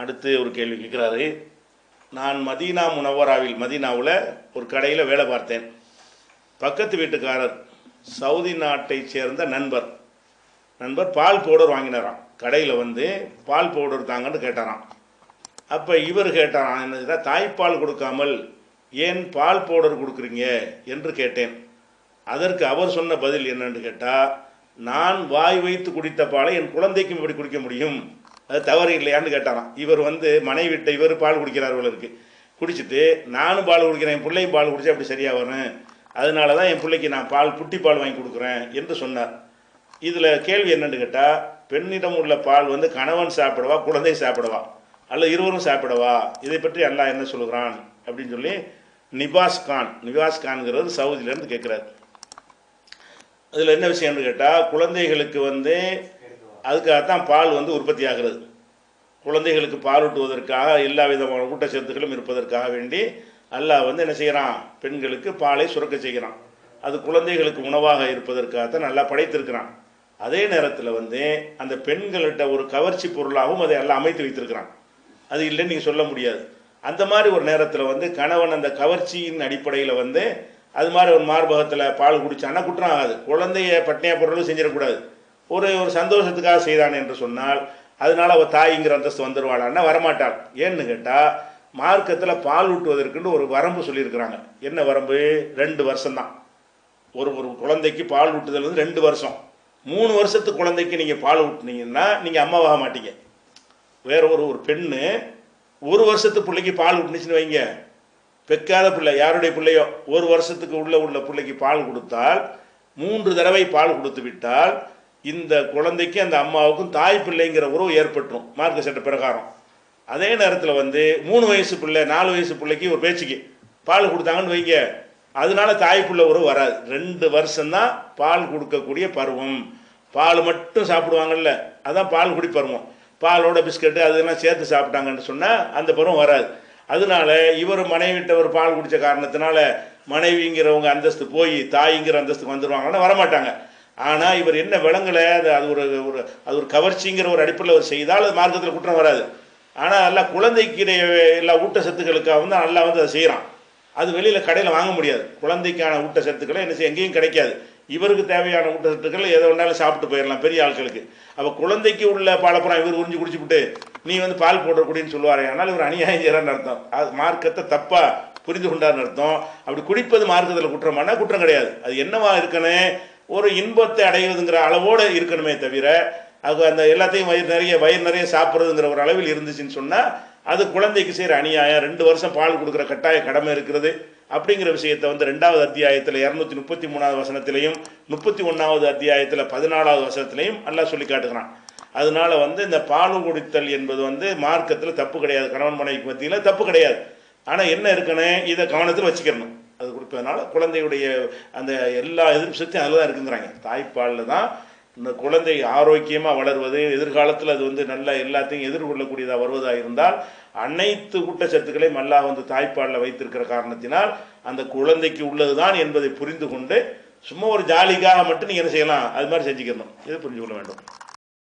அடுத்து ஒரு கேள்வி கேட்குறாரு. நான் மதீனா முனவராவில் மதீனாவில் ஒரு கடையில் வேலை பார்த்தேன். பக்கத்து வீட்டுக்காரர் சவுதி நாட்டை சேர்ந்த நண்பர். நண்பர் பால் பவுடர் வாங்கினாராம். கடையில் வந்து பால் பவுடர் தாங்கன்னு கேட்டாராம். அப்போ இவர் கேட்டாராம் என்ன தாய்ப்பால் கொடுக்காமல் ஏன் பால் பவுடர் கொடுக்குறீங்க என்று கேட்டேன். அதற்கு அவர் சொன்ன பதில் என்னன்னு கேட்டால் நான் வாய் வைத்து குடித்த பாலை என் குழந்தைக்கும் இப்படி குடிக்க முடியும். அது தவறு இல்லையான்னு கேட்டாராம். இவர் வந்து மனைவிட்ட இவர் பால் குடிக்கிறார் போல இருக்கு. குடிச்சிட்டு நானும் பால் குடிக்கிறேன் என் பிள்ளையும் பால் குடிச்சா அப்படி சரியாக வரும்? அதனால தான் என் பிள்ளைக்கு நான் பால் புட்டி பால் வாங்கி கொடுக்குறேன் என்று சொன்னார். இதில் கேள்வி என்னன்னு கேட்டால் பெண்ணிடம் உள்ள பால் வந்து கணவன் சாப்பிடவா குழந்தை சாப்பிடவா? அல்ல இருவரும் சாப்பிடவா? இதை பற்றி அல்லாஹ் என்ன சொல்கிறான் அப்படின்னு சொல்லி நிபாஸ் கான் நிபாஸ் கான்ங்கிறது சவுதியிலேருந்து கேட்குறாரு. அதில் என்ன விஷயம்னு கேட்டால் குழந்தைகளுக்கு வந்து அதுக்காகத்தான் பால் வந்து உற்பத்தி ஆகிறது. குழந்தைகளுக்கு பால் ஊட்டுவதற்காக எல்லா விதமான ஊட்டச்சத்துக்களும் இருப்பதற்காக வேண்டி அல்லாஹ் வந்து என்ன செய்கிறான்? பெண்களுக்கு பாலை சுரக்க செய்கிறான். அது குழந்தைகளுக்கு உணவாக இருப்பதற்காகத்தான் நல்லா படைத்திருக்கிறான். அதே நேரத்தில் வந்து அந்த பெண்கள்கிட்ட ஒரு கவர்ச்சி பொருளாகவும் அதை எல்லாம் அமைத்து வைத்திருக்கிறான். அது இல்லைன்னு நீங்கள் சொல்ல முடியாது. அந்த மாதிரி ஒரு நேரத்தில் வந்து கணவன் அந்த கவர்ச்சியின் அடிப்படையில் வந்து அது மாதிரி ஒரு மார்பகத்தில் பால் குடிச்சான்னா குற்றம் ஆகாது. குழந்தைய பட்னியா பொருளும் செஞ்சிடக்கூடாது. ஒரு ஒரு சந்தோஷத்துக்காக செய்தான் என்று சொன்னால் அதனால் அவள் தாய்ங்கிற அந்தஸ்து வந்துடுவாளான்னா வரமாட்டாள். ஏன்னு கேட்டால் மார்க்கத்தில் பால் ஊட்டுவதற்குன்னு ஒரு வரம்பு சொல்லியிருக்கிறாங்க. என்ன வரம்பு? ரெண்டு வருஷம்தான். ஒரு ஒரு குழந்தைக்கு பால் ஊட்டுதல் வந்து ரெண்டு வருஷம். மூணு வருஷத்து குழந்தைக்கு நீங்கள் பால் ஊட்டுனீங்கன்னா நீங்கள் அம்மாவாக மாட்டீங்க. வேற ஒரு ஒரு பெண்ணு ஒரு வருஷத்து பிள்ளைக்கு பால் ஊட்டுனுச்சுன்னு வைங்க. பெக்காத பிள்ளை யாருடைய பிள்ளையோ ஒரு வருஷத்துக்கு உள்ள உள்ள பிள்ளைக்கு பால் கொடுத்தால் மூன்று தடவை பால் கொடுத்து விட்டால் இந்த குழந்தைக்கு அந்த அம்மாவுக்கும் தாய் பிள்ளைங்கிற உறவு ஏற்பட்டுரும் மார்க்க சட்ட பிரகாரம். அதே நேரத்தில் வந்து மூணு வயசு பிள்ளை நாலு வயசு பிள்ளைக்கு ஒரு பேச்சுக்கு பால் கொடுத்தாங்கன்னு வைங்க. அதனால தாய் பிள்ளை உறவு வராது. ரெண்டு வருஷம்தான் பால் கொடுக்கக்கூடிய பருவம். பால் மட்டும் சாப்பிடுவாங்கல்ல அதான் பால் குடி பருவம். பாலோட பிஸ்கட்டு அதெல்லாம் சேர்த்து சாப்பிட்டாங்கன்னு சொன்னால் அந்த பருவம் வராது. அதனால இவர் மனைவிட்ட ஒரு பால் குடித்த காரணத்தினால மனைவிங்கிறவங்க அந்தஸ்து போய் தாய்ங்கிற அந்தஸ்துக்கு வந்துடுவாங்கன்னா வரமாட்டாங்க. ஆனால் இவர் என்ன விளங்கலை? அது அது ஒரு ஒரு அது ஒரு கவர்ச்சிங்கிற ஒரு அடிப்படையில் அவர் செய்தால் அது மார்க்கத்தில் குற்றம் வராது. ஆனால் எல்லாம் குழந்தைக்கு எல்லா ஊட்டச்சத்துக்களுக்காக வந்து நல்லா வந்து அதை செய்கிறான் அது வெளியில் கடையில் வாங்க முடியாது. குழந்தைக்கான ஊட்டச்சத்துக்களை என்ன செய்ய எங்கேயும் கிடைக்காது. இவருக்கு தேவையான ஊட்டச்சத்துக்கள் எதை வேணாலும் சாப்பிட்டு போயிடலாம் பெரிய ஆட்களுக்கு. அப்போ குழந்தைக்கு உள்ள பாலப்புறம் இவர் உறிஞ்சு குடிச்சுவிட்டு நீ வந்து பால் போடக்கூடியன்னு சொல்லுவார் ஆனால் இவர் அநியாயம் செய்கிறான்னு அர்த்தம். அது மார்க்கத்தை தப்பாக புரிந்து கொண்டார்னு அர்த்தம். அப்படி குடிப்பது மார்க்கத்தில் குற்றமானா குற்றம் கிடையாது. அது என்னவா இருக்குன்னு ஒரு இன்பத்தை அடைவதுங்கிற அளவோடு இருக்கணுமே தவிர அது அந்த எல்லாத்தையும் வயிறு நிறைய வயிறு நிறைய சாப்பிட்றதுங்கிற ஒரு அளவில் இருந்துச்சுன்னு சொன்னால் அது குழந்தைக்கு செய்கிற அநியாயம். ரெண்டு வருஷம் பால் கொடுக்குற கட்டாய கடமை இருக்கிறது. அப்படிங்கிற விஷயத்தை வந்து ரெண்டாவது அத்தியாயத்தில் இரநூத்தி முப்பத்தி மூணாவது வசனத்திலையும் முப்பத்தி ஒன்றாவது அத்தியாயத்தில் பதினாலாவது வசனத்திலையும் எல்லாம் சொல்லி காட்டுகிறான். அதனால வந்து இந்த பால் குடித்தல் என்பது வந்து மார்க்கத்தில் தப்பு கிடையாது. கணவன் மனைவிக்கு மத்தியில் தப்பு கிடையாது. ஆனால் என்ன இருக்குன்னு இதை கவனத்தில் வச்சுக்கணும். கொடுப்பதனால குழந்தையுடைய அந்த எல்லா எதிர்ப்பு சக்தியும் அதில் தான் இருக்குங்கிறாங்க. தாய்ப்பாலில் தான் இந்த குழந்தை ஆரோக்கியமாக வளர்வது எதிர்காலத்தில் அது வந்து நல்ல எல்லாத்தையும் எதிர்கொள்ளக்கூடியதாக வருவதாக இருந்தால் அனைத்து ஊட்டச்சத்துக்களையும் மல்லா வந்து தாய்ப்பாலில் வைத்திருக்கிற காரணத்தினால் அந்த குழந்தைக்கு உள்ளது தான் என்பதை புரிந்து கொண்டு சும்மா ஒரு ஜாலிக்காக மட்டும் நீங்கள் என்ன செய்யலாம்? அது மாதிரி செஞ்சுக்கணும். இதை புரிஞ்சு கொள்ள வேண்டும்.